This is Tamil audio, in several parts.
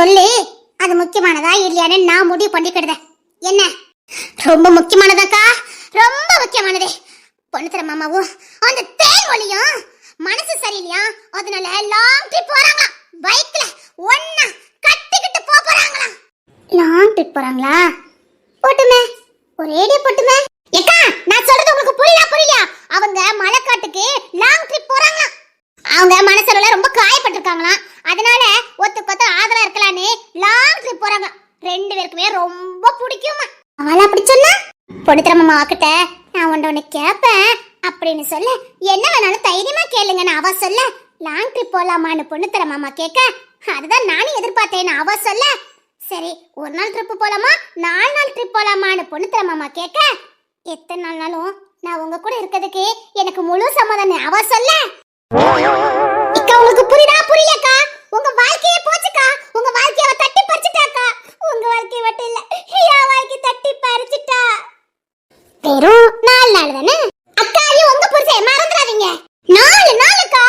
சொல்லி. சொல்லு அது முக்கியமானதா இல்லையான்னு நான் முடிவு பண்ணிக்கிடுதேன் என்ன? ரொம்ப முக்கியமானதாக்கா? ரொம்ப முக்கியமானது. பொண்ணுத்தர மாமாவும் அந்த தேன் ஒளியும் மனசு சரியில்லையா? அதனால லாங் ட்ரிப் போறாங்க. பைக்ல ஒண்ணா கட்டிக்கிட்டு போக போறாங்களாம் லாங் ட்ரிப் போறாங்களா? போட்டுமே. ஒரேடியா போட்டுமே. ஏக்கா நான் சொல்றது உங்களுக்கு புரியல புரியலையா? அவங்க மலைக்காட்டுக்கு லாங் ட்ரிப் போறாங்க அவங்க மனசுல ரொம்ப காயப்பட்டிருக்காங்களாம். அதனால ஒத்து கொத்த ஆதரா லாங் ட்ரிப் போறாங்க. ரெண்டு பேருக்குமே ரொம்ப பிடிக்குமா அவள அப்படி சொன்னா பொடுத்துற மாமா கிட்ட நான் ஒன்று ஒன்று கேட்பேன் அப்படின்னு சொல்ல. என்ன வேணாலும் தைரியமா கேளுங்கன்னு அவ சொல்ல. லாங் ட்ரிப் போலாமான்னு பொண்ணுத்தர மாமா கேட்க அதுதான் நானும் எதிர்பார்த்தேன்னு அவ சொல்ல. சரி ஒரு நாள் ட்ரிப் போலாமா? நாலு நாள் ட்ரிப் போலாமான்னு பொண்ணுத்தர மாமா கேட்க எத்தனை நாள்னாலும் நான் உங்க கூட இருக்கிறதுக்கு எனக்கு முழு சம்மதம் அவ சொல்ல. இக்கா உங்களுக்கு புரியுதா? புரியலக்கா உங்க வாழ்க்கையே போச்சுக்கா. உங்க வாழ்க்கைய அவ தட்டி பறிச்சிட்டாக்கா. உங்க வாழ்க்கைய மட்டும் இல்ல என் வாழ்க்கை தட்டி பறிச்சுட்டா. வெறும் நாலு நாள் தானே? அக்கா ஐயோ உங்க புருஷன் மறந்துடாதீங்க. நாலு நாளுக்கா?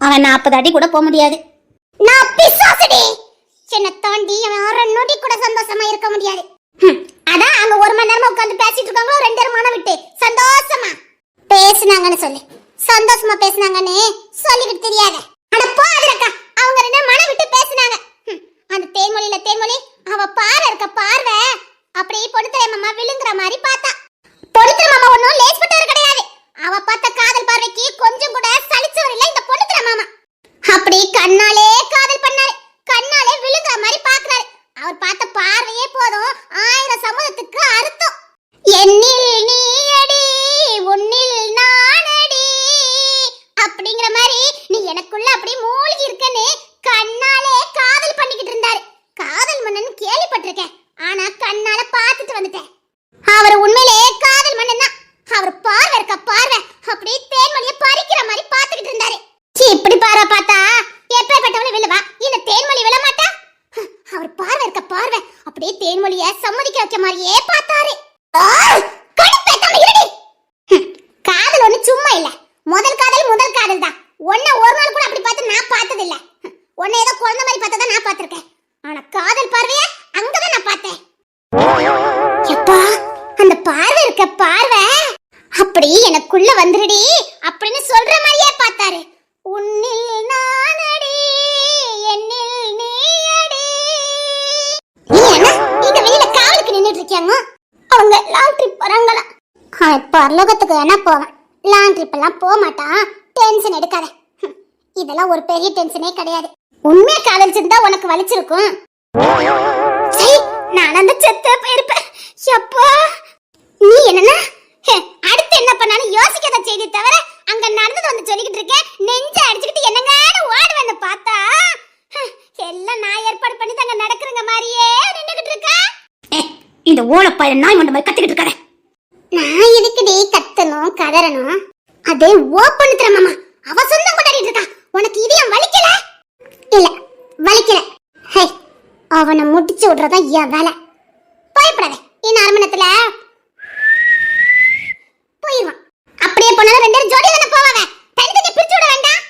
அவன் நாற்பது அடி கூட போக முடியாது. நான் பிசாசுடி. என்ன தாண்டி அவன் அரை நொடி கூட சந்தோஷமா இருக்க முடியாது. அதான் அங்க ஒரு மணி நேரமா உட்காந்து பேசிட்டு இருக்காங்களோ ரெண்டு நேரம் விட்டு. சந்தோஷமா. பேசுனாங்கன்னு சொல்லு. சந்தோஷமா பேசுனாங்கன்னு சொல்லிக்கிட்டு தெரியாத. அட போதுலக்கா மனம் விட்டு பேசுனாங்க. அந்த தேன்மொழியில தேன்மொழி அவ பார்வை இருக்க பார்வை அப்படியே பொடுத்தலை மாமா விழுங்குற மாதிரி பார்த்தா. பொடுத்தலை மாமா ஒன்றும் லேஸ்பட்டவர் கிடையாது. அவ பார்த்த காதல் பார்வைக்கு கொஞ்சம் கூட சலிச்சவர் இல்ல இந்த பொடுத்தலை மாமா. அப்படி கண்ணாலே காதல் பண்ணாரு. கண்ணாலே விழுங்குற மாதிரி பாக்குறாரு அவர் பார்த்த பார்வையே போதும். ஆயிரம் சமூகத்துக்கு அர்த்தம். என்னில் நீ அடி உன்னில் நானடி அப்படிங்கிற மாதிரி நீ எனக்குள்ள அப்படி மூழ்கி இருக்கன்னு கண்ணாலே காதல் பண்ணிக்கிட்டு இருந்தாரு. காதல் மன்னன் கேள்விப்பட்டிருக்கேன். ஆனா கண்ணால பார்த்துட்டு வந்துட்டேன். அவன் பரலோகத்துக்கு வேணா போவான். லாங் ட்ரிப் எல்லாம் போக மாட்டான் டென்ஷன் எடுக்காத. இதெல்லாம் ஒரு பெரிய டென்ஷனே கிடையாது. உண்மையா காதலிச்சிருந்தா உனக்கு வலிச்சிருக்கும். நான் அந்த செத்த போயிருப்பேன். எப்பா? நீ என்னன்னா? அடுத்து என்ன பண்ணாலும் யோசிக்காத செய்தி தவிர அங்க நடந்தது வந்து சொல்லிக்கிட்டு இருக்கேன். நெஞ்ச அடிச்சுக்கிட்டு என்னங்கன்னு ஓடுவேன்னு பார்த்தா? எல்லாம் நான் ஏற்பாடு பண்ணி தாங்க நடக்கிறங்க மாதிரியே நின்னுகிட்டு இருக்கேன் இந்த ஓலப்பாயிரம் நாய் மண்ட மாதிரி கத்திக்கிட்டு இருக்காரு நான் எதுக்குடி கத்தணும் கதறணும்? அது ஓப்பன் திறமாமா அவ சொந்தம் கொண்டாடிட்டு இருக்கா. உனக்கு இதயம் வலிக்கல? இல்ல வலிக்கல. ஹே அவனை முடிச்சு விடுறதா என் வேலை. பயப்படாத. இன்னும் அரை மணி நேரத்துல போயிடுவான். அப்படியே போனாலும் ரெண்டு பேரும் ஜோடி தானே போவாங்க. தனித்தனி பிரிச்சு விட வேண்டாம்.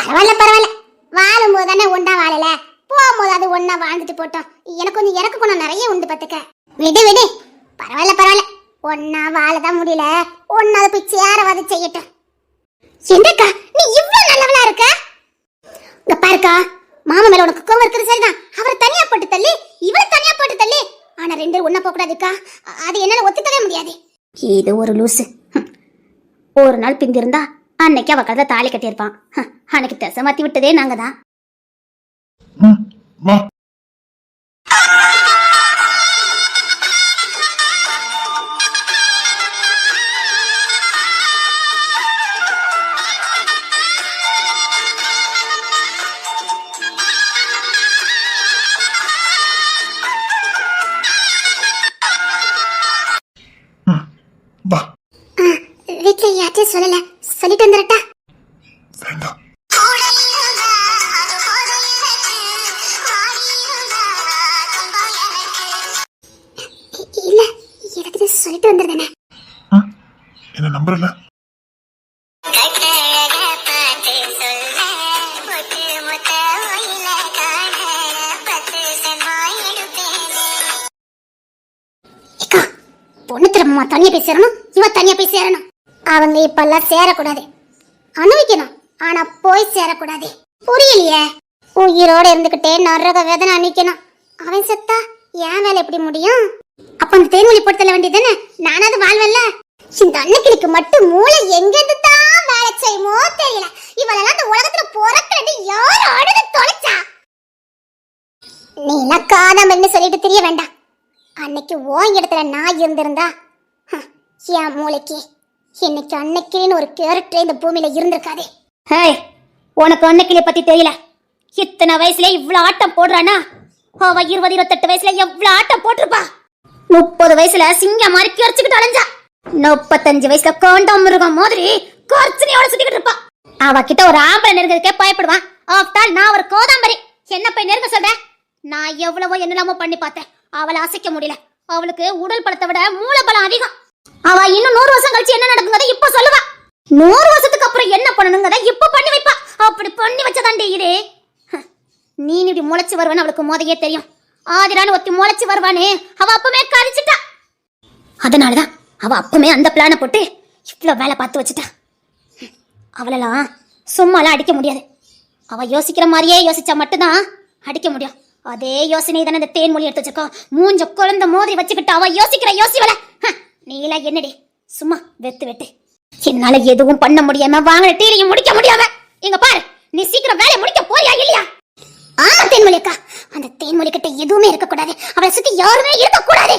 பரவாயில்ல பரவாயில்ல. வாழும்போது தானே ஒன்றா வாழல. போகும்போது அது ஒன்றா வாழ்ந்துட்டு போட்டோம். எனக்கு கொஞ்சம் இறக்க குணம் நிறைய உண்டு பார்த்துக்க. விடு விடு. பரவாயில்ல பரவாயில்ல. ஒன்னா வாழதான் முடியல. ஒன்னாவது போய் சேரவாது செய்யட்டும். என்னக்கா நீ இவ்வளவு நல்லவளா இருக்க? இங்க பாருக்கா மாமா மேல உனக்கு கோவம் இருக்கிறது சரிதான். அவரை தனியா போட்டு தள்ளி இவர் தனியா போட்டு தள்ளி. ஆனா ரெண்டு பேரும் ஒண்ணா போக கூடாதுக்கா அது என்னால ஒத்துக்கவே முடியாது. இது ஒரு லூசு. ஒரு நாள் பிந்திருந்தா அன்னைக்கு அவ கதை தாலி கட்டியிருப்பான். ஹம். அன்னைக்கு திசை மாத்தி விட்டதே நாங்க தான் இப்பெல்லாம் சேரக்கூடாது. அனுபவிக்கணும். ஆனா போய் சேரக்கூடாது. புரியலையே? உயிரோட இருந்துகிட்டே நரக வேதனை அணிக்கணும். அவன் செத்தா என் வேலை எப்படி முடியும்? அப்ப அந்த தேன்மொழி போட்டு வேண்டியது தானே? நானாவது வாழ்வல்ல இந்த அன்னைக்கிளிக்கு மட்டும் மூளை எங்கிருந்து தான் வேலை செய்யுமோ தெரியல. இவளெல்லாம் அந்த உலகத்துல பிறக்கிறது யார் அழுது தொலைச்சா? நீ எல்லாம் காதாமல்னு சொல்லிட்டு தெரிய வேண்டாம். அன்னைக்கு ஓ இடத்துல நான் இருந்திருந்தா ஹ, என் மூளைக்கு இன்னைக்கு அன்னைக்குன்னு ஒரு கேரக்டரே இந்த பூமியில இருந்திருக்காதே. ஹேய் உனக்கு அன்னைக்கிலே பத்தி தெரியல. இத்தனை வயசுல இவ்வளவு ஆட்டம் போடுறானா? அவ இருபது இருபத்தெட்டு வயசுல எவ்வளவு ஆட்டம் போட்டிருப்பா? முப்பது வயசுல சிங்கம் மாதிரி கரிச்சுக்கிட்டு அலைஞ்சா? முப்பத்தஞ்சு வயசுல கோண்டம் மிருகம் மாதிரி கர்ச்சனையோட சுத்திக்கிட்டு இருப்பா. அவகிட்ட ஒரு ஆம்பளை நெருங்கிறதுக்கே பயப்படுவான். ஆஃப்டால் நான் ஒரு கோதாம்பரி. என்ன போய் நெருங்க சொல்றேன் நான் எவ்வளவோ என்னெல்லாமோ பண்ணி பார்த்தேன். அவளை அசைக்க முடியல. அவளுக்கு உடல் பலத்தை விட மூளை பலம் அதிகம். அவ இன்னும் நூறு வருஷம் கழிச்சு என்ன நடக்குங்கிறத இப்ப சொல்லுவா. நூறு வருஷத்துக்கு அப்புறம் என்ன பண்ணணுங்கிறத இப்ப பண்ணி வைப்பா. அப்படி பண்ணி வச்சதாண்டி இது. ஹ, நீ இப்படி முளைச்சு வருவான்னு அவளுக்கு மோதையே தெரியும். ஆதிரான்னு ஒத்தி முளைச்சு வருவானே அவ அப்பமே கரிச்சிட்டா அதனாலதான் அவ அப்பமே அந்த பிளானை போட்டு இவ்வளவு வேலை பார்த்து வச்சுட்டா. அவளெல்லாம் சும்மாலாம் அடிக்க முடியாது. அவ யோசிக்கிற மாதிரியே யோசிச்சா மட்டும்தான் அடிக்க முடியும். அதே யோசனை தானே இந்த தேன்மொழி எடுத்து வச்சிருக்கோம். மூஞ்ச குழந்த மோதிரி வச்சுக்கிட்டு அவ யோசிக்கிற யோசிவல. நீலா என்னடி? சும்மா வெத்து வெட்டு. என்னால எதுவும் பண்ண முடியாம வாங்கின டீலையும் முடிக்க முடியாம இங்க பாரு நீ சீக்கிரம் வேலையை முடிக்க போறியா இல்லையா? ஆமா தேன்மொழி அக்கா. அந்த தேன்மொழி கிட்ட எதுவுமே இருக்க கூடாது. அவளை சுத்தி யாருமே இருக்க கூடாது.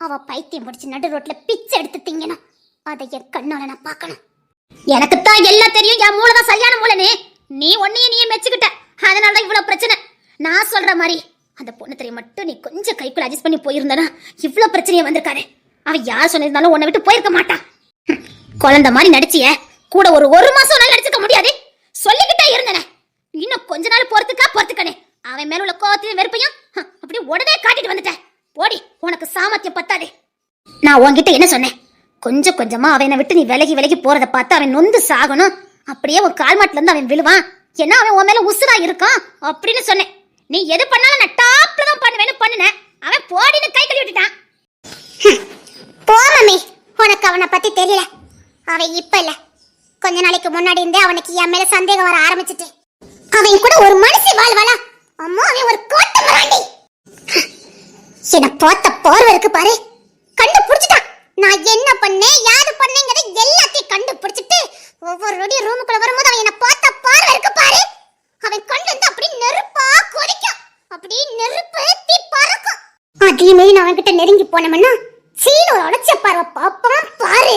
அவ பைத்தியம் முடிச்சு நடு ரோட்ல பிச்சை எடுத்து திங்கணும். அதை என் கண்ணால நான் பார்க்கணும். எனக்கு தான் எல்லாம் தெரியும் என் மூளை தான் சரியான மூளைனே நீ ஒன்னையே நீயே மெச்சுக்கிட்ட. அதனால தான் இவ்வளவு பிரச்சனை. நான் சொல்ற மாதிரி அந்த பொண்ணு தெரிய மட்டும் நீ கொஞ்சம் கைக்குள்ள அட்ஜஸ்ட் பண்ணி போயிருந்தனா இவ்வளவு பிரச்சனையே வந்திருக்காரு அவன் யார் சொன்னிருந்தாலும் உன்னை விட்டு போயிருக்க மாட்டான். குழந்தை மாதிரி நடிச்சிய. கூட ஒரு ஒரு மாசம் நாள் நடிச்சுக்க முடியாது. சொல்லிக்கிட்டே இருந்தனே. இன்னும் கொஞ்ச நாள் பொறுத்துக்கா பொறுத்துக்கனே. அவன் மேல உள்ள கோவத்தையும் வெறுப்பையும் அப்படி உடனே காட்டிட்டு வந்துட்டேன். போடி உனக்கு சாமர்த்தியம் பத்தாதே. நான் உன்கிட்ட என்ன சொன்னேன்? கொஞ்சம் கொஞ்சமா அவனை விட்டு நீ விலகி விலகி போறதை பார்த்து அவன் நொந்து சாகணும். அப்படியே உன் கால் மாட்டுல இருந்து அவன் விழுவான். ஏன்னா அவன் உன் மேல உசுரா இருக்கான்? அப்படின்னு சொன்னேன். நீ எது பண்ணாலும் நான் டாப்ல தான் பண்ணுவேன்னு பண்ணுனேன். அவன் போடின்னு கை கழுவி விட்டுட்டான். உனக்கு அவனை பத்தி தெரியல. அவன் இப்ப இல்ல. கொஞ்ச நாளைக்கு முன்னாடி இருந்தே அவனுக்கு என் மேல சந்தேகம் வர ஆரம்பிச்சிட்டு அவன் கூட ஒரு மனுஷி வாழ்வாளா? அம்மா அவன் ஒரு கோட்டை மராண்டி. என்ன பார்த்த பார்வை இருக்கு பாரு கண்டுபிடிச்சிட்டான். நான் என்ன பண்ணேன் யாரு பண்ணேங்கிறத எல்லாத்தையும் கண்டுபிடிச்சிட்டு ஒவ்வொரு நொடி ரூமுக்குள்ள வரும்போது அவன் என்ன பார்த்த பார்வை இருக்கு பாரு. அவன் கண்டு வந்து அப்படி நெருப்பா கொதிக்கும். அப்படி நெருப்பு தீ பறக்கும். அதே நான் அவன்கிட்ட நெருங்கி போனோம்னா சீனோட ஒரு உடச்ச பார்வை பாப்பான் பாரு.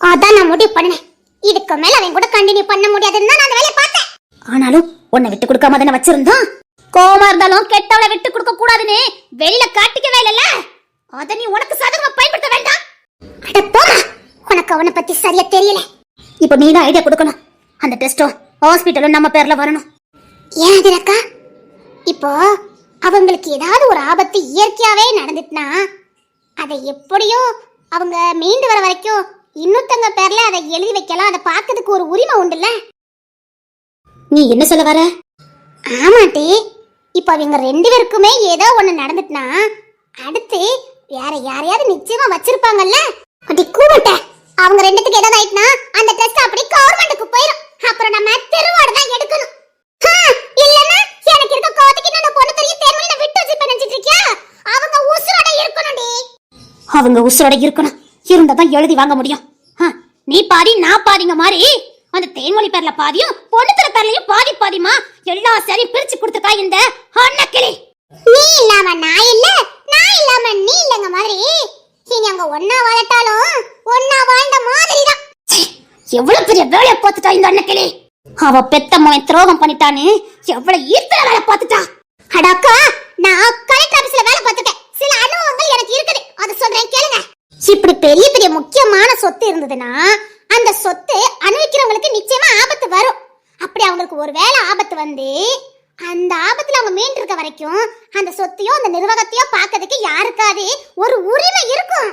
அதான் நான் முடிவு பண்ணேன் இதுக்கு மேல அவன் கூட கண்டினியூ பண்ண முடியாதுன்னு நான் அந்த வேலையை பார்த்தேன். ஆனாலும் உன்னை விட்டு கொடுக்காம தானே வச்சிருந்தோம் கோவமா இருந்தாலும் கெட்டவளை விட்டு கொடுக்க கூடாதுன்னு வெளியில காட்டிக்கவே இல்லைல்ல? அத நீ உனக்கு சாதகமா பயன்படுத்த வேண்டாம். அட போமா உனக்கு அவனை பத்தி சரியா தெரியல. இப்போ நீ தான் ஐடியா கொடுக்கணும். அந்த டெஸ்டும் ஹாஸ்பிட்டலும் நம்ம பேர்ல வரணும். ஏன் அதிரக்கா இப்போ அவங்களுக்கு ஏதாவது ஒரு ஆபத்து இயற்கையாவே நடந்துட்டுனா அதை எப்படியோ அவங்க மீண்டு வர வரைக்கும் இன்னொருத்தங்க பேர்ல அதை எழுதி வைக்கலாம். அதை பார்க்கறதுக்கு ஒரு உரிமை உண்டுல்ல? நீ என்ன சொல்ல வர? ஆமாட்டி இப்போ அவங்க ரெண்டு பேருக்குமே ஏதோ ஒண்ணு நடந்துட்டுனா அடுத்து வேற யாரையாவது நிச்சயமா வச்சிருப்பாங்கல்ல? அடி கூவட்ட. அவங்க ரெண்டுத்துக்கு ஏதாவது ஆயிட்டுனா அந்த டெஸ்ட் அப்படி கவர்மெண்ட்டுக்கு போயிடும் அப்புறம் நம்ம தெருவாடு தான் எடுக்கணும். ஹா, இல்லைன்னா எனக்கு இருக்க கோவத்துக்கு நான் பொண்ணு தெரியும் தேர்மொழி நான் விட்டு வச்சு நினைச்சிட்டு இருக்கியா? அவங்க உசுரோட இருக்கணும்டி அவங்க உசுரோட இருக்கணும். இருந்தா தான் எழுதி வாங்க முடியும். நீ பாதி நான் பாதிங்க மாதிரி அந்த தேன்மொழி பேர்ல பாதியும் பொண்ணுத்தர பேர்லயும் பாதி பாதிமா எல்லா சரியும் பிரிச்சு கொடுத்துக்கா இந்த அண்ணக்கிளி நீ இல்லாம நான் இல்ல நான் இல்லாம நீ இல்லங்க மாதிரி. இனி அங்க ஒன்னா வாழட்டாலும் ஒன்னா வாழ்ந்த மாதிரி தான் எவ்வளவு பெரிய வேலையை பார்த்துட்டா இந்த அண்ணக்கிளி அவ பெத்த மகன் துரோகம் பண்ணிட்டான்னு எவ்வளவு ஈர்த்தல வேலை பார்த்துட்டா. அடாக்கா நான் கலெக்டர் ஆபீஸ்ல வேலை பார்த்துட்டேன். சில அனுபவங்கள் எனக்கு இருக்குது. அதை சொல்றேன் கேளுங்க. இப்படி பெரிய பெரிய முக்கியமான சொத்து இருந்ததுன்னா அந்த சொத்து அனுபவிக்கிறவங்களுக்கு நிச்சயமா ஆபத்து வரும். அப்படி அவங்களுக்கு ஒரு வேளை ஆபத்து வந்து அந்த ஆபத்துல அவங்க மீண்டு இருக்க வரைக்கும் அந்த சொத்தையோ அந்த நிர்வாகத்தையோ பார்க்கறதுக்கு யாருக்காவது ஒரு உரிமை இருக்கும்.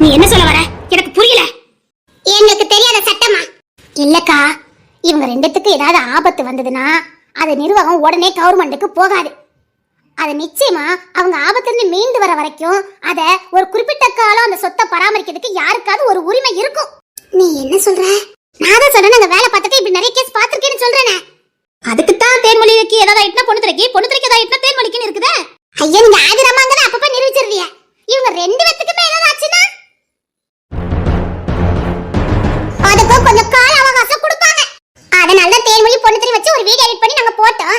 நீ என்ன சொல்ல வர? எனக்கு புரியல. எங்களுக்கு தெரியாத சட்டமா? இல்லக்கா இவங்க ரெண்டுத்துக்கு ஏதாவது ஆபத்து வந்ததுன்னா அது நிர்வாகம் உடனே கவர்மெண்ட்டுக்கு போகாது. அது நிச்சயமா அவங்க ஆபத்திலிருந்து மீண்டு வர வரைக்கும் அத ஒரு குறிப்பிட்ட காலம் அந்த சொத்தை பராமரிக்கிறதுக்கு யாருக்காவது ஒரு உரிமை இருக்கும். நீ என்ன சொல்ற? நான் தான் சொல்றேன் நாங்க வேலை பார்த்துட்டு இப்படி நிறைய கேஸ் பார்த்திருக்கேன்னு சொல்றேனே. அதுக்கு தான் தேன்மொழிக்கு ஏதாவது ஆயிட்டுனா பொண்ணு திரைக்கு பொண்ணு திரைக்கு ஏதாவது ஆயிட்டுனா தேன்மொழிக்குன்னு இருக்குதே. ஐயா நீங்க ஆதிரமாங்கன்னு அப்பப்ப நிரூபிச்சிருவிய இவங்க ரெண்டு பேத்துக்குமே ஏதாவது ஆச்சுன்னா? அதுக்கு கொஞ்சம் கால அவகாசம் கொடுப்பாங்க. அதனால தான் தேன்மொழி பொண்ணு திரி வச்சு ஒரு வீடியோ எடிட் பண்ணி நாங்க போட்டோம்.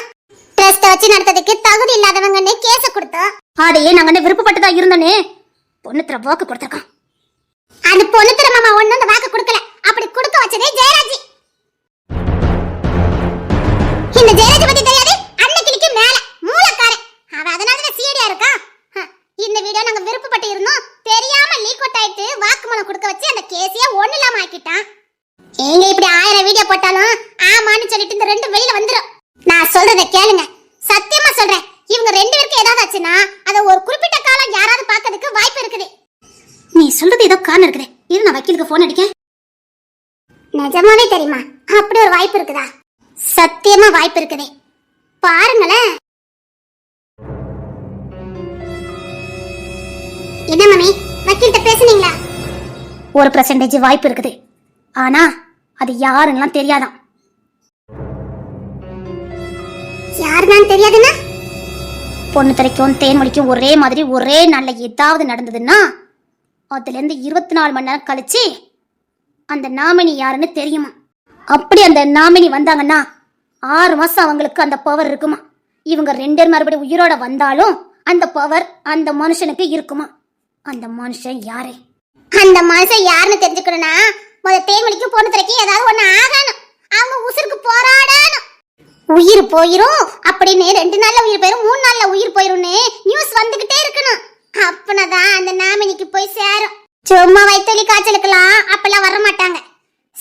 ட்ரஸ்ட் வச்சு நடத்ததுக்கு தகுதி இல்லாதவங்கன்னு கேஸ கொடுத்தோம். அதையே நாங்க என்ன விருப்பப்பட்டதா இருந்தோனே? பொண்ணு திரை வாக்கு கொடுத்துருக்கோம் அந்த பொண்ணு திரு மாமா ஒண்ணு அந்த வாக்கு கொடுக்கல. அப்படி கொடுக்க வச்சதே ஜெயராஜ். இந்த ஜெயராஜ் பத்தி பர்சன்டேஜ் வாய்ப்பு இருக்குது. ஆனா அது யாருன்னெல்லாம் தெரியாதான் யாருதான் தெரியாதுன்னா? பொண்ணு திரைக்கும் தேன்மொழிக்கும் ஒரே மாதிரி ஒரே நாள்ல ஏதாவது நடந்ததுன்னா அதுல இருந்து இருபத்தி நாலு மணி நேரம் கழிச்சு அந்த நாமினி யாருன்னு தெரியுமா? அப்படி அந்த நாமினி வந்தாங்கன்னா ஆறு மாசம் அவங்களுக்கு அந்த பவர் இருக்குமா? இவங்க ரெண்டு பேர் மறுபடியும் உயிரோட வந்தாலும் அந்த பவர் அந்த மனுஷனுக்கு இருக்குமா? அந்த மனுஷன் யாரே? அந்த மனுஷன் யாருன்னு தெரிஞ்சுக்கணும்னா முத தேன்மொழிக்கு பொண்ணு திரைக்கு ஏதாவது ஒண்ணு ஆகணும். அவங்க உசுருக்கு போராடணும். உயிர் போயிரும் அப்படின்னு ரெண்டு நாள்ல உயிர் போயிரும் மூணு நாள்ல உயிர் போயிரும்னு நியூஸ் வந்துகிட்டே இருக்கணும். அப்பனதான் அந்த நாமினிக்கு போய் சேரும். சும்மா வயிற்றுலி காய்ச்சலுக்கெல்லாம் அப்பெல்லாம் வர மாட்டாங்க.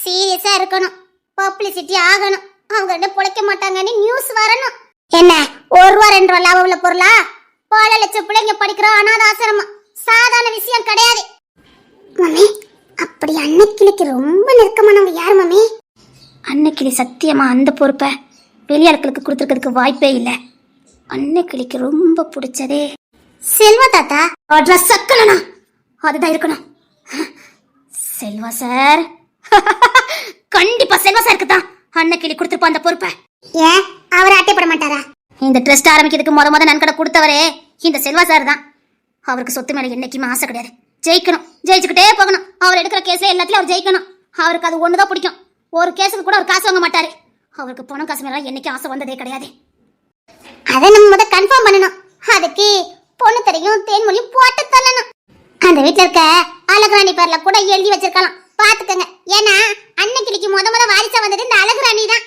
சீரியஸா இருக்கணும். பப்ளிசிட்டி ஆகணும். அவங்க ரெண்டு பிழைக்க மாட்டாங்கன்னு நியூஸ் வரணும். என்ன ஒரு ரூபா ரெண்டு ரூபா லாபம் உள்ள பொருளா? பல லட்சம் பிள்ளைங்க படிக்கிற அனாத ஆசிரமம் சாதாரண விஷயம் கிடையாது. மம்மி அப்படி அன்னைக்கிளிக்கு ரொம்ப நெருக்கமானவங்க யார் மம்மி? அன்னைக்கிளி சத்தியமா அந்த பொறுப்பை வெளியாட்களுக்கு கொடுத்துருக்கிறதுக்கு வாய்ப்பே இல்லை. அன்னைக்கிளிக்கு ரொம்ப பிடிச்சதே செல்வா தாத்தா. அட்ரஸ் சக்கலனா. அதுதான் இருக்கணும். செல்வா சார் கண்டிப்பா செல்வா சாருக்கு தான் அன்னைக்கிளி கொடுத்துருப்பா அந்த பொறுப்பை. ஏன்? அவர் அட்டைப்பட மாட்டாரா? இந்த ட்ரஸ்ட் ஆரம்பிக்கிறதுக்கு முத முத நன்கடை கொடுத்தவரே இந்த செல்வா சார் தான். அவருக்கு சொத்து மேல என்னைக்குமே ஆசை கிடையாது. ஜெயிக்கணும். ஜெயிச்சுக்கிட்டே போகணும். அவர் எடுக்கிற கேஸ்ல எல்லாத்திலையும் அவர் ஜெயிக்கணும். அவருக்கு அது ஒன்று தான் பிடிக்கும். ஒரு கேஸுக்கு கூட அவர் காசு வாங்க மாட்டாரு. அவருக்கு பணம் காசு மேலாம் என்றைக்கும் ஆசை வந்ததே கிடையாது. அதை நம்ம முத கன்ஃபார்ம் பண்ணணும். அதுக்கு பொண்ணு தெரியும் தேன்மொழியும் போட்டு தள்ளணும் அந்த வீட்டில் இருக்க அழகுராணி பேர்ல கூட எழுதி வச்சிருக்கலாம். பார்த்துக்கங்க. ஏன்னா அன்னைக்கிளிக்கு முத முத வாரிசா வந்தது இந்த அழகுராணி தான்.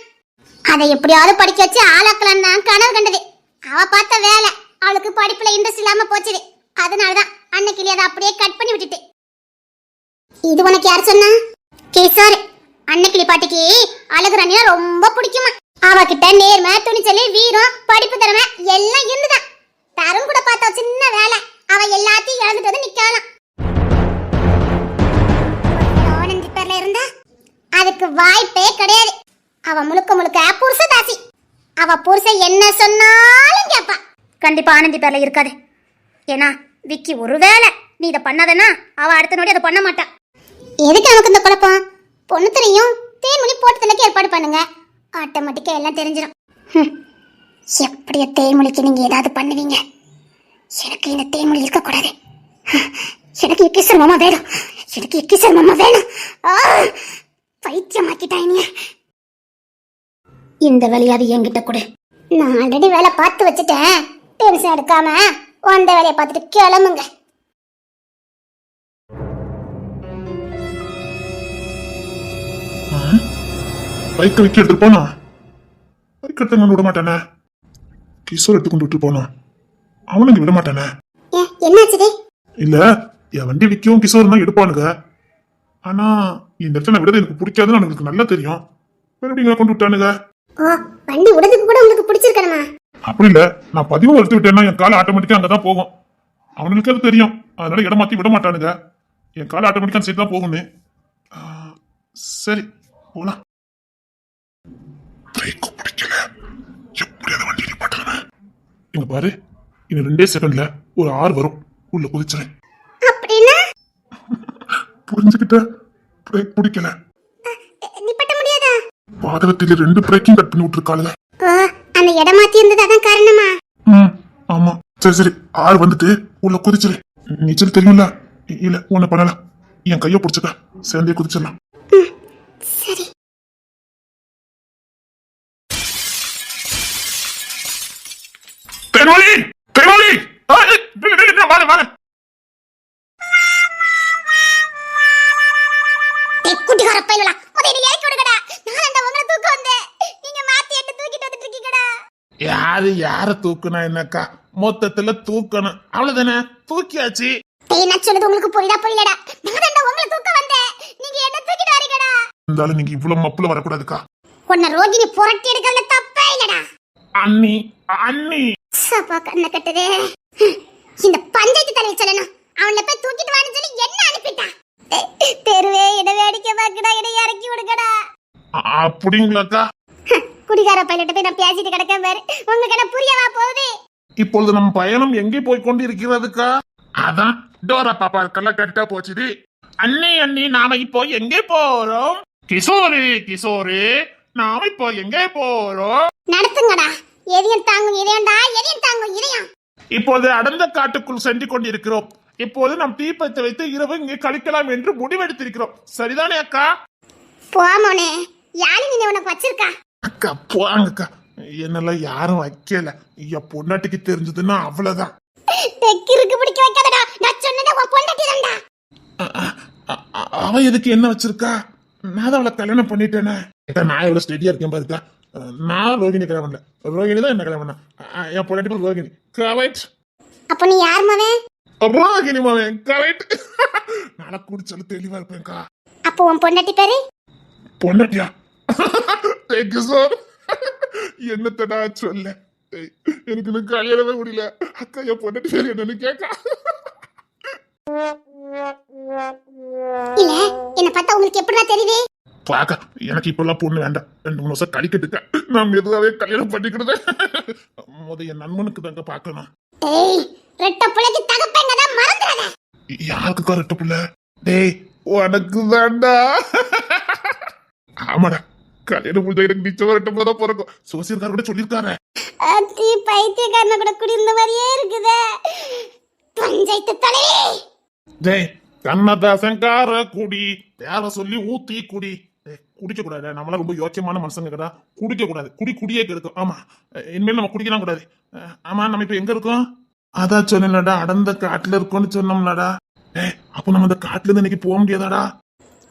அதை எப்படியாவது படிக்க வச்சு ஆளாக்கலாம் தான் கனவு கண்டது. அவ பார்த்த வேலை அவளுக்கு படிப்புல இன்ட்ரெஸ்ட் இல்லாம போச்சுது. அதனால தான் அன்னைக்கிளி அதை அப்படியே கட் பண்ணி விட்டுட்டு. இது உனக்கு யார் சொன்னா? கிஷோர் அன்னைக்கிளி பாட்டிக்கு அழகுராணியா ரொம்ப பிடிக்குமா? அவகிட்ட நேர்மை துணிச்சல் வீரம் படிப்பு திறமை எல்லாம் இருந்துதான். தரும் கூட பார்த்தா சின்ன வேலை. அவ எல்லாத்தையும் இழந்துட்டு வந்து நிக்கலாம் ஆனந்தி பேர்ல இருந்தா அதுக்கு வாய்ப்பே கிடையாது. அவ முழுக்க முழுக்க புருஷ தாசி அவ புருஷன் என்ன சொன்னாலும் கேப்பா கண்டிப்பா ஆனந்தி பேர்ல இருக்காது. ஏன்னா விக்கி ஒருவேளை நீ இதை பண்ணாதன்னா அவ அடுத்த நொடி அதை பண்ண மாட்டா. எதுக்கு நமக்கு இந்த குழப்பம்? பொண்ணு தெரியும் தேன்மொழி போட்டு ஏற்பாடு பண்ணுங்க. ஆட்டோமேட்டிக்காக எல்லாம் தெரிஞ்சிடும் எப்படியோ தேன்மொழிக்கு நீங்கள் ஏதாவது பண்ணுவீங்க? எனக்கு இந்த தேன்மொழி இருக்கக்கூடாது. எனக்கு கிசர் மாமா வேணும். எனக்கு கிசர் மாமா வேணும். பைத்தியமாக்கிட்டாய் நீ இந்த வேலையாவது என்கிட்ட கொடு. நான் ஆல்ரெடி வேலை பார்த்து வச்சுட்டேன். டென்ஷன் எடுக்காம. வந்த வேலையை பார்த்துட்டு கிளம்புங்க. பைக்கை வைக்க எடுத்துட்டு போனா? பைக் எடுத்து விட மாட்டானே. கிஷோர் எடுத்து கொண்டு விட்டு போனோம் அவனுங்க விட மாட்டானே. ஏன் என்னாச்சுடி இல்ல என் வண்டி விற்கும் கிஷோர் தான் எடுப்பானுங்க. ஆனா இந்த இடத்துல விடுறது எனக்கு பிடிக்காதுன்னு அவனுக்கு நல்லா தெரியும். மறுபடியும் கொண்டு விட்டானுங்க. வண்டி விடுறதுக்கு கூட உங்களுக்கு பிடிச்சிருக்கணுமா? அப்படி இல்ல நான் பதிவு எடுத்து விட்டேன்னா என் கால் ஆட்டோமேட்டிக்கா அங்கதான் போகும். அவனுக்கு அது தெரியும். அதனால இடம் மாத்தி விட மாட்டானுங்க. என் கால் ஆட்டோமேட்டிக்கா அந்த சைடு தான் போகும்னு. சரி போலாம். பிரேக்கு பிடிக்கல. எப்படி அந்த வண்டி நிப்பாட்டுறேன் இங்க பாரு இன்னும் ரெண்டே செகண்ட்ல ஒரு ஆறு வரும். உள்ள குதிச்சிறேன் புரிஞ்சுக்கிட்ட? பிரேக் பிடிக்கல. நிப்பட்ட முடியாதா? பாதகத்தில ரெண்டு பிரேக்கையும் கட் பண்ணி விட்டுருக்காளுங்க. அந்த இடம் மாத்தி இருந்தது அதான் காரணமா? ம் ஆமா. சரி சரி. ஆறு வந்துட்டு உள்ள குதிச்சிரு. நீச்சல் தெரியும்ல? இல்ல ஒண்ணு பண்ணல. என் கைய பிடிச்சுக்க. சேர்ந்தே குதிச்சிடலாம். சரி. தெருவலி தெருவலி வாங்க வாங்க. யாரு யார தூக்குனா என்னக்கா? மொத்தத்துல தூக்கணும். அவ்வளவுதானே? தூக்கியாச்சு. சொன்னது உங்களுக்கு புரியுதா புரியலடா? நான் உங்களை தூக்க வந்தேன். நீங்க என்ன தூக்கிட்டு வரீங்கடா. இருந்தாலும் நீங்க இவ்வளவு மப்புல வரக்கூடாதுக்கா. உன்னை ரோகிணி புரட்டி எடுக்கல தப்பே இல்லடா. அண்ணி அண்ணி. சப்பா கண்ண கட்டுதே. இந்த பஞ்சாயத்து தலைவர் சொல்லணும். அவனை போய் தூக்கிட்டு வான்னு சொல்லி என்ன அனுப்பிட்டா? தெருவே இடவே அடிக்க பாக்குடா என்னை இறக்கி விடுங்கடா. அப்படிங்களாக்கா? குடிகார பையன்கிட்ட போய் நான் பேசிட்டு கிடக்க பாரு. உங்களுக்கு என்ன புரியவா போகுது? இப்பொழுது நம் பயணம் எங்கே போய் கொண்டிருக்கிறதுக்கா அதான் டோரா பாப்பாக்கெல்லாம் கரெக்டா போச்சுது அண்ணி அண்ணி நாம இப்போ எங்கே போறோம்? கிஷோரு கிஷோரு நாம இப்போ எங்கே போறோம்? நடத்துங்கடா. எதையும் தாங்கும் இதயம்டா. எதையும் தாங்கும் இதயம். இப்போது அடர்ந்த காட்டுக்குள் சென்று கொண்டிருக்கிறோம். இப்போது நம் தீப்பத்தை வைத்து இரவு இங்கே கழிக்கலாம் என்று முடிவெடுத்திருக்கிறோம். சரிதானே அக்கா? போமோனே யாரு நீ உனக்கு வச்சிருக்கா? அக்கா போங்கக்கா என்னெல்லாம் யாரும் வைக்கல. என் பொண்டாட்டிக்கு தெரிஞ்சதுன்னா அவ்வளவுதான். தெக்கிருக்கு பிடிக்க வைக்காதடா. நான் சொன்னதை உன் பொண்டாட்டி தான்டா. அவ எதுக்கு என்ன வச்சிருக்கா? நான் தான் அவளை கல்யாணம் பண்ணிட்டேனே. நான் எவ்வளவு ஸ்டெடியா இருக்கேன் பாருக்கா. நான் ரோகிணி கல்யாணம் பண்ணல. ரோகிணி தான் என்ன கல்யாணம் பண்ணா. என் பொண்டாட்டி பேர் ரோகிணி. கரெக்ட் அப்ப நீ யார் மவன்? ரோகிணி மாவன். கரெக்ட் நான் குடிச்சாலும் தெளிவா இருப்பேன்க்கா. அப்போ உன் பொண்டாட்டி பேரு? பொண்டாட்டியா? தேங்க்யூ சார் என்னத்தடா சொல்ல? ஏய், எனக்கு இன்னும் கல்யாணமே முடியல. அக்கா என் பொண்டாட்டி பேர் என்னன்னு கேட்கா இல்ல என்ன பார்த்தா உங்களுக்கு எப்படிடா தெரியுது? பாக்க எனக்கு இப்பெல்லாம் பொண்ணு வேண்டாம். ரெண்டு மூணு வருஷம் கழிக்கட்டுக்க நான் மெதுவாவே கல்யாணம் பண்ணிக்கிடுதேன் முத என் நண்பனுக்கு தாங்க பார்க்கணும். டேய் ரெட்ட பிள்ளைக்கு தகப்பேங்க தான் மறந்துடாத? புள்ள? டேய் உனக்கு தான்டா. ஆமாடா. கல்யாணம் முடிஞ்ச எனக்கு நிச்சயம் ரெட்ட புள்ள தான் பிறக்கும் சோசியல்கார கூட சொல்லியிருக்காரு அத்தி பைத்தியக்காரன கூட குடியிருந்த மாதிரியே இருக்குதே. பஞ்சாயத்து தலைவி! டேய் கண்ணதாசங்கார குடி யார சொல்லி ஊத்தி குடி. குடிக்க கூடாது நம்மளாம் ரொம்ப யோக்கியமான மனுஷங்க கடா. குடிக்க கூடாது குடி குடியே கெடுக்கும். ஆமா. இனிமேல் நம்ம குடிக்கலாம் கூடாது. ஆமா நம்ம இப்ப எங்க இருக்கோம்? அதான் சொன்னேன்லடா அடர்ந்த காட்டுல இருக்கோம்னு சொன்னோம்லடா. ஏய் அப்போ நம்ம இந்த காட்டுல இருந்து இன்னைக்கு போக முடியாதாடா?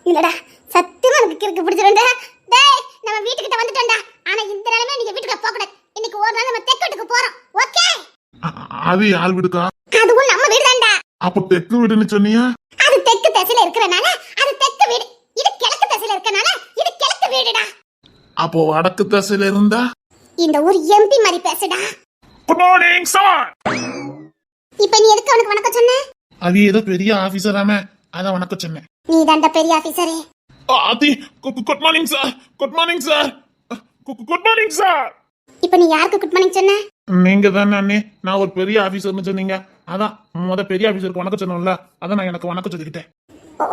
இல்லடா சத்தியமா எனக்கு கிறுக்கு பிடிச்சிருந்தா டேய் நம்ம வீட்டுக்கிட்ட வந்துட்டோம்டா. ஆனா இந்த நிலைமை நீங்க வீட்டுக்கு போக கூடாது இன்னைக்கு ஒரு நாள் நம்ம தெற்கு வீட்டுக்கு போறோம். ஓகே? அது யார் வீடுக்கா? அதுவும் நம்ம வீடு தான்டா அப்போ தெற்கு வீடுன்னு சொன்னியா? அது தெற்கு திசையில இருக்கறனால அது தெற்கு வீடு. இது கிழக்கு திசையில இருக்கறனால இது கிழக்கு வீடுடா. அப்போ வடக்கு திசையில இருந்தா? இந்த ஊர் எம்பி மாதிரி பேசுடா. குட் மார்னிங் சார் இப்ப நீ எதுக்கு அவனுக்கு வணக்கம் சொன்ன? அது ஏதோ பெரிய ஆபீசராம அதான் வணக்கம் சொன்னேன். நீ தான்டா பெரிய ஆபீசரே Aadhi good morning sir good morning sir good morning sir இப்ப நீ யாருக்கு குட் மார்னிங் சொன்ன? நீங்க தானே அண்ணே. நான் ஒரு பெரிய ஆபீசர்னு சொன்னீங்க. அதான் முத பெரிய ஆபீசருக்கு வணக்கம் சொன்னோம்ல அதான் நான் எனக்கு வணக்கம் சொல்லிக்கிட்டேன்.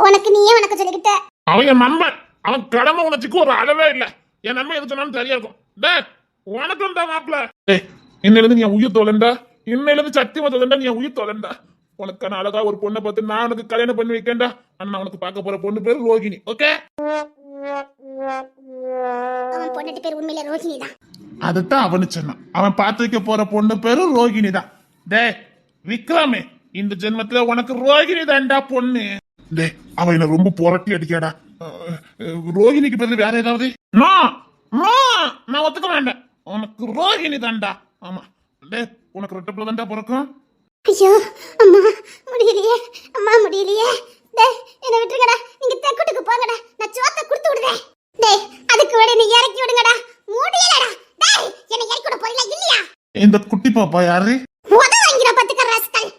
உனக்கு நீயே வணக்கம் சொல்லிக்கிட்ட. அவன் என் நண்பன். அவன் கடமை உணர்ச்சிக்கு ஒரு அளவே இல்ல. என் நன்மை எது சொன்னாலும் சரியா இருக்கும். டே வணக்கம் தான் மாப்பிள. டேய் இன்னையில இருந்து நீ உயிர் தோலண்டா? இன்னையில இருந்து சத்தியமா தோலண்டா? நீ உயிர் தோலண்டா? உனக்கான அழகா ஒரு பொண்ணை பார்த்து நான் உனக்கு கல்யாணம் பண்ணி வைக்கேன்டா. நான் உனக்கு பார்க்க போற பொண்ணு பேரு ரோகிணி ஓகே? அவன் பொண்டாட்டி பேர் உண்மையில ரோஹிணி தான் அதுதான் அவனு சொன்னான். அவன் பார்த்து வைக்க போற பொண்ணு பேரு ரோகிணி தான் டே விக்ரமே இந்த ஜென்மத்துல உனக்கு ரோகிணி தான்டா பொண்ணு. டே அவன் என்ன ரொம்ப புரட்டி அடிக்காடா ரோகிணிக்கு பதில் வேற ஏதாவது? நான் ஒத்துக்க வேண்டாம் உனக்கு ரோகிணி தான்டா ஆமா. டே உனக்கு ரெட்ட பிள்ளை தான்டா பிறக்கும். ஐயோ அம்மா முடியலையே. அம்மா முடியலையே. டேய் என்ன விட்டுருங்கடா. நீங்க தெக்குட்டுக்கு போங்கடா. நான் சோத்த கொடுத்து விடுறேன். டேய் அதுக்கு விட நீ இறக்கி விடுங்கடா. முடியலடா. டேய் என்ன இறக்கி விட போறீங்களா? இல்லையா? இந்த குட்டி பாப்பா யாரு? உத வாங்கிற பத்துக்க ராஸ்கல்.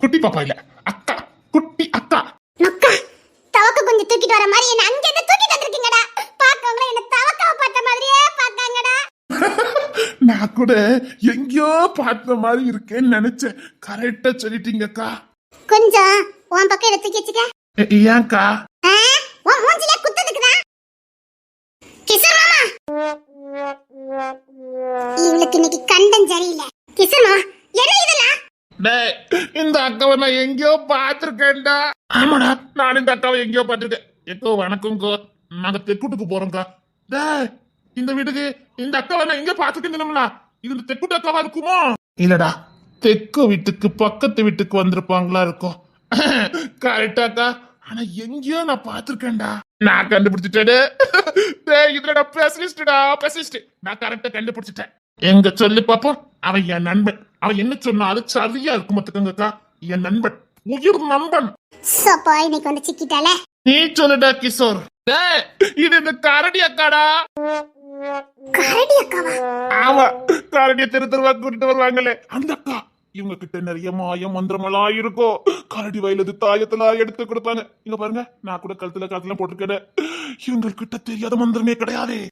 குட்டி பாப்பா இல்ல அக்கா. குட்டி அக்கா. நொக்கா தவக்க கொஞ்சம் தூக்கிட்டு வர மாதிரி என்ன அங்க இருந்து தூக்கிட்டு வந்திருக்கீங்கடா. பாக்கவங்கள என்ன தவக்காவை பார்த்த மாதிரியே பார்த்தாங்கடா நான் கூட எங்கேயோ பார்த்த மாதிரி இருக்கேன்னு நினைச்சேன். கரெக்டா சொல்லிட்டீங்கக்கா. கொஞ்சம் உன் பக்கம் எடுத்து வச்சுக்க. ஏன்க்கா? உன் மூஞ்சிலே குத்ததுக்குதா கிஷோர் மாமா. இவளுக்கு இன்னைக்கு கண்டம் சரியில்லை. கிஷோர் மாமா என்ன இதெல்லாம்? டேய் இந்த அக்காவை நான் எங்கேயோ பார்த்திருக்கேன்டா. ஆமாடா நான் இந்த அக்காவை எங்கேயோ பார்த்திருக்கேன். எக்கோ வணக்கம்க்கோ. நாங்க தெக்குட்டுக்கு போறோம்க்கா டேய் இந்த வீட்டுக்கு இந்த அக்காவை நான் எங்க பார்த்துக்கணும்ல இது இந்த தெக்குட்டு அக்காவா இருக்குமோ? இல்லடா தெற்கு வீட்டுக்கு பக்கத்து வீட்டுக்கு வந்திருப்பாங்களா இருக்கும். கரெக்டாக்கா ஆனா எங்கேயோ நான் பார்த்திருக்கேன்டா. நான் கண்டுபிடிச்சிட்டேன். டேய் இதுல நான் ஸ்பெஷலிஸ்ட் நான் கரெக்டா கண்டுபிடிச்சிட்டேன். எங்க சொல்லு பாப்போம். அவன் என் நண்பன். அவன் என்ன சொன்னாலும் சரியா இருக்கும் பாத்துக்கோங்கக்கா என் நண்பன். உயிர் நண்பன். சப்பா இன்னைக்கு வந்து சிக்கிட்டால நீ சொல்லுடா கிஷோர். டேய், இது இந்த கரடி அக்காடா. கரடி அக்காவா? ஆமா கரடிய தெரு தெருவா கூட்டிட்டு வருவாங்களே. அந்த அக்கா இவங்க கிட்ட நிறைய மாயம் மந்திரமெல்லாம் இருக்கும் கரடி வயலது தாயத்துல எடுத்து கொடுப்பாங்க. இங்க பாருங்க நான் கூட கழுத்துல காத்துல போட்டுக்கிறேன் இவங்க கிட்ட தெரியாத மந்திரமே கிடையாது.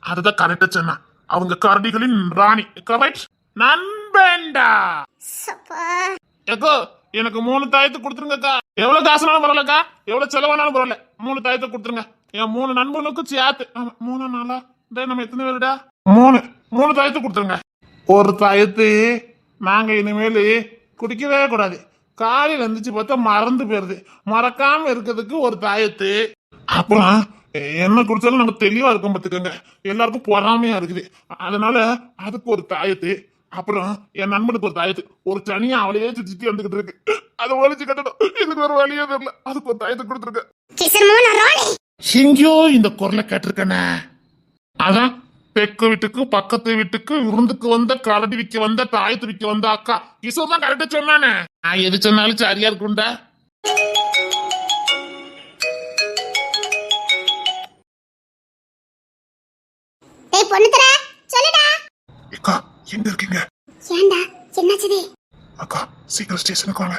அதுதான் கரெக்டா சொன்னா. அவங்க கரடிகளின் ராணி. கரெக்ட் நண்பன்டா. ஏக்கோ எனக்கு மூணு தாயத்தை கொடுத்துருங்கக்கா. எவ்வளவு காசுனாலும் பரவாயில்லக்கா. எவ்வளவு செலவானாலும் பரவாயில்ல. மூணு தாயத்தை கொடுத்துருங்க. என் மூணு நண்பனுக்கும் சேர்த்து ஆமா, மூணு நாளா? டே நம்ம எத்தனை பேருடா? மூணு. மூணு தாயத்து கொடுத்துருங்க. ஒரு தாயத்து நாங்க இனிமேல் குடிக்கவே கூடாது. காலையில் இருந்துச்சு பார்த்தா மறந்து போயிருது. மறக்காம இருக்கிறதுக்கு ஒரு தாயத்து. அப்புறம் என்ன குடிச்சாலும் நம்ம தெளிவா இருக்கோம் பார்த்துக்கோங்க. எல்லாருக்கும் பொறாமையா இருக்குது. அதனால அதுக்கு ஒரு தாயத்து. அப்புறம் என் நண்பனுக்கு ஒரு தாயத்து. ஒரு தனியா அவளையே சுத்தி வந்துகிட்டு இருக்கு. அதை ஒழிச்சு கட்டணும். இதுக்கு ஒரு வழியே தெரியல. அதுக்கு ஒரு தாயத்தை கொடுத்துருக்கேன். எங்கேயோ இந்த குரலை கேட்டிருக்கேனே. அதான் தெற்கு வீட்டுக்கு பக்கத்து வீட்டுக்கு விருந்துக்கு வந்த கரடி விக்க வந்த தாயத்து விக்க வந்த அக்கா. கிஷோர் தான் கரெக்டா சொன்னானே. நான் எது சொன்னாலும் சரியா இருக்கும்டா டேய் பொண்ணு தர சொல்லுடா. அக்கா எங்க இருக்கீங்க? ஏன்டா என்னாச்சுதே? அக்கா சீக்கிரம் ஸ்டேஷனுக்கு வாங்க.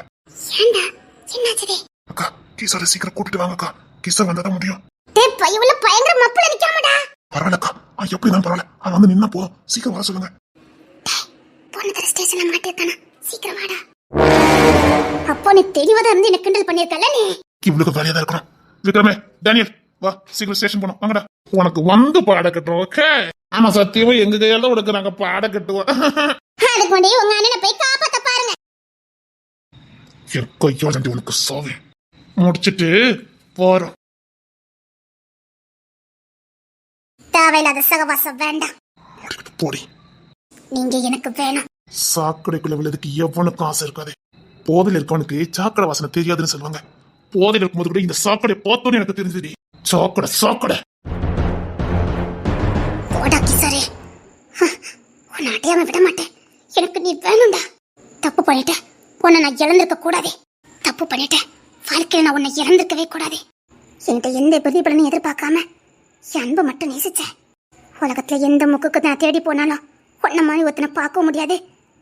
ஏன்டா என்னாச்சுதே? அக்கா கிஷோரை சீக்கிரம் கூட்டிட்டு வாங்க அக்கா கிஷோர் வந்தாதான் முடியும். டேய் பையவுல பயங்கர மப்புல நிக்காமடா பரவாயில்லக்கா. அவன் எப்படி தான் பரவாயில்ல. அவன் வந்து நின்னா போதும். சீக்கிரம் வர சொல்லுங்க. பொண்ணு தர ஸ்டேஷன்ல மாட்டிருக்கானா சீக்கிரம் வாடா. அப்போ நீ தெளிவாதான் இருந்து எனக்கு கிண்டல் பண்ணிருக்கல நீ? இவளுக்கு வேலையா தான் இருக்கணும். விக்ரமே டேனியல் வா சீக்கிரம் ஸ்டேஷன் போனோம் வாங்கடா. உனக்கு வந்து பாட கட்டுறோம் ஓகே? ஆமா சத்தியமா எங்க கையால உனக்கு நாங்க பாட கட்டுவோம். அதுக்கு முன்னாடி உங்க அண்ணனை போய் காப்பாத்த பாருங்க. என் கையோட உனக்கு சோவே. முடிச்சிட்டு போறோம். தேவையில்லாத சகவாசம் வேண்டாம். போடி. நீங்க எனக்கு வேணும். சாக்கடைக்குள்ள விழுதுக்கு எவனுக்கும் ஆசை இருக்காது. போதையில் இருக்கவனுக்கு சாக்கடை வாசனை தெரியாதுன்னு சொல்லுவாங்க. போதையில் இருக்கும்போது கூட இந்த சாக்கடை பார்த்தோன்னு எனக்கு தெரிஞ்சது. சாக்கடை சாக்கடை. போடா கிசாரே உன்னை அடையாம விட மாட்டேன். எனக்கு நீ வேணும்டா. தப்பு பண்ணிட்டேன் உன்னை நான் இழந்திருக்க கூடாது. தப்பு பண்ணிட்டேன் வாழ்க்கையில் நான் உன்னை இழந்திருக்கவே கூடாது. என்கிட்ட எந்த பிரதிபலனும் எதிர்பார்க்காம என் அன்பை மட்டும் நேசிச்சேன் உலகத்தில் எந்த முக்குக்கு நான் தேடி போனாலும் உன்ன மாதிரி ஒருத்தனை பார்க்க முடியாது.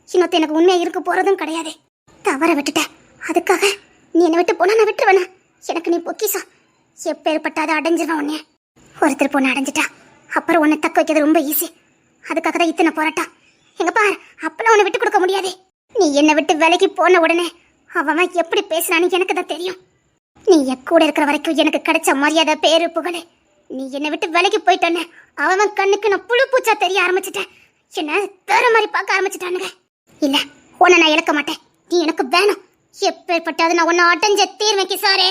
இன்னொருத்த எனக்கு உண்மையாக இருக்க போகிறதும் கிடையாது. தவற விட்டுட்டேன் அதுக்காக நீ என்னை விட்டு போனால் நான் விட்டுருவேனா? எனக்கு நீ பொக்கிசம் எப்பேற்பட்டாத அடைஞ்சிருவேன் உன்னே ஒருத்தர் பொண்ணு அடைஞ்சிட்டா அப்புறம் உன்னை தக்க வைக்கிறது ரொம்ப ஈஸி அதுக்காக தான் இத்தனை போராட்டம். எங்க பார் அப்பெல்லாம் உன்னை விட்டு கொடுக்க முடியாது. நீ என்னை விட்டு விலைக்கு போன உடனே அவன் எப்படி பேசுறான்னு எனக்கு தான் தெரியும். நீ என் கூட இருக்கிற வரைக்கும் எனக்கு கிடைச்ச மரியாதை பேரு புகழே. நீ என்னை விட்டு விலைக்கு போயிட்டோன்னு அவன் கண்ணுக்கு நான் புழு பூச்சா தெரிய ஆரம்பிச்சிட்டேன். என்ன வேற மாதிரி பார்க்க ஆரம்பிச்சிட்டானுங்க. இல்ல உன்னை நான் இழக்க மாட்டேன். நீ எனக்கு வேணும். எப்பேற்பட்டாவது நான் உன்னை அடைஞ்ச தீர்வைக்கு சாரே.